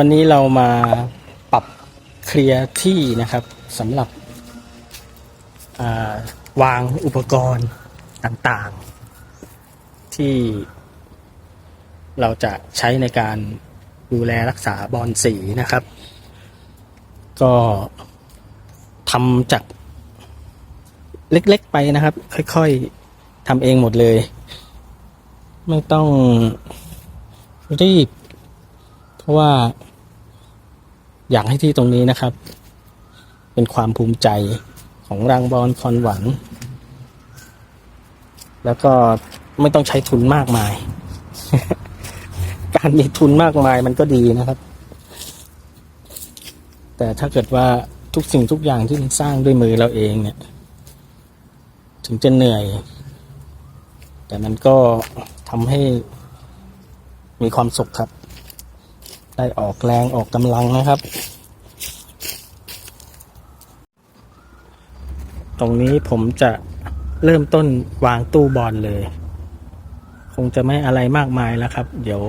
วันนี้เรามาปรับเคลียร์ที่นะครับสำหรับาวางอุปกรณ์ต่างๆ ที่เราจะใช้ในการดูแลรักษาบอลสีนะครับ ก็ทำจากเล็กๆไปนะครับ ค่อยๆทำเองหมดเลย ไม่ต้องรีบ เพราะว่า อยากให้ที่ตรงนี้นะครับ เป็นความภูมิใจของรังบอลคอนหวัน แล้วก็ไม่ต้องใช้ทุนมากมาย การมีทุนมากมายมันก็ดีนะครับ แต่ถ้าเกิดว่าทุกสิ่งทุกอย่างที่มันสร้างด้วยมือเราเองเนี่ย ถึงจะเหนื่อย แต่มันก็ทำให้มีความสุขครับ ได้ออกแรงออกกำลังนะครับ ตรงนี้ผมจะเริ่มต้นวางตู้บอลเลย คงจะไม่อะไรมากมายแล้วครับ เดี๋ยว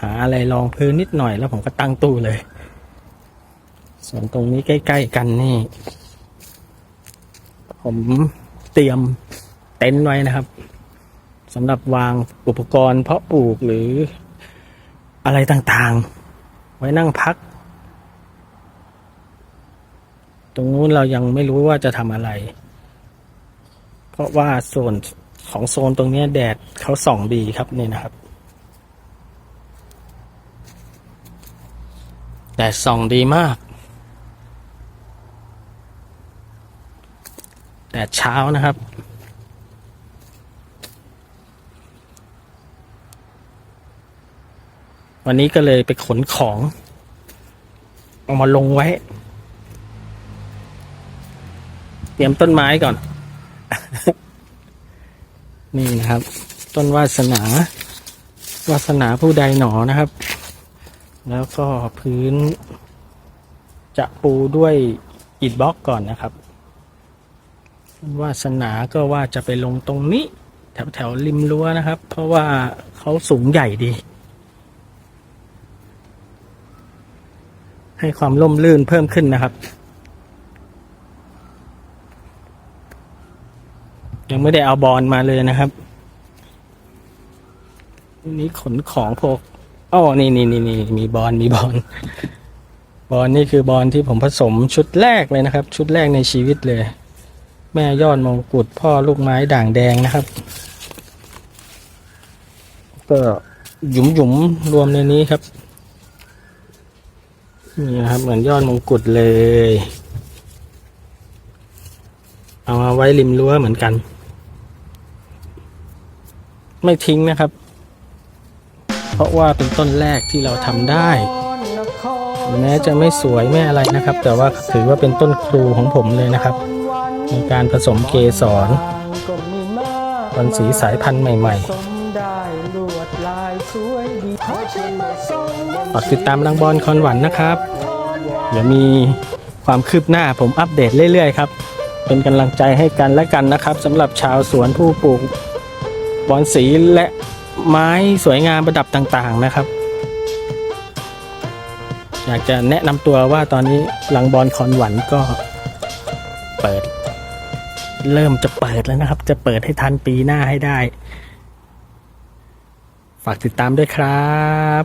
หาอะไรรองพื้นนิดหน่อยแล้วผมก็ตั้งตู้เลย ส่วนตรงนี้ใกล้ๆกันนี่ ผมเตรียมเต็นท์ไว้นะครับสำหรับวางอุปกรณ์เพาะปลูกหรือ อะไรต่างๆ ไว้นั่งพัก ตรงนู้นเรายังไม่รู้ว่าจะทำอะไร เพราะว่าส่วนของโซนตรงนี้แดดเขาส่องดีครับนี่นะครับ แดดส่องดีมาก แดดเช้านะครับ วันนี้ก็เลยไปขนของเอามาลงไว้ เตรียมต้นไม้ก่อน นี่นะครับ ต้นวาสนาวาสนาผู้ใดหนอนะครับ แล้วก็พื้น จะปูด้วยอิฐบล็อกก่อนนะครับวาสนาก็ว่าจะไปลงตรงนี้ แถวแถวริมรั้วนะครับ เพราะว่าเขาสูงใหญ่ดี ให้ความร่มรื่นเพิ่มขึ้นนะครับ ยังไม่ได้เอาบอลมาเลยนะครับนี่ขนของพวกอ๋อนี่นี่นี่นี่มีบอลมีบอลบอลนี่คือบอลที่ผมผสมชุดแรกเลยนะครับ ชุดแรกในชีวิตเลย แม่ยอดมงกุฎพ่อลูกไม้ด่างแดงนะครับ ก็หยุมหยุมรวมในนี้ครับ นี่นะครับเหมือนยอดมงกุฎเลย เอามาไว้ริมรั้วเหมือนกัน ไม่ทิ้งนะครับ เพราะว่าเป็นต้นแรกที่เราทำได้ แม้จะไม่สวยไม่อะไรนะครับ แต่ว่าถือว่าเป็นต้นครูของผมเลยนะครับ ในการผสมเกสรบอลสีสายพันธุ์ใหม่ ๆ ฝากติดตามรังบอลคอนหวันนะครับ เดี๋ยวมีความคืบหน้าผมอัปเดตเรื่อยๆครับ เป็นกำลังใจให้กันและกันนะครับสำหรับชาวสวนผู้ปลูกบอลสีและไม้สวยงามประดับต่างๆนะครับ อยากจะแนะนำตัวว่าตอนนี้ลังบอลคอนหวันก็เปิด เริ่มจะเปิดแล้วนะครับ จะเปิดให้ทันปีหน้าให้ได้ ฝากติดตามด้วยครับ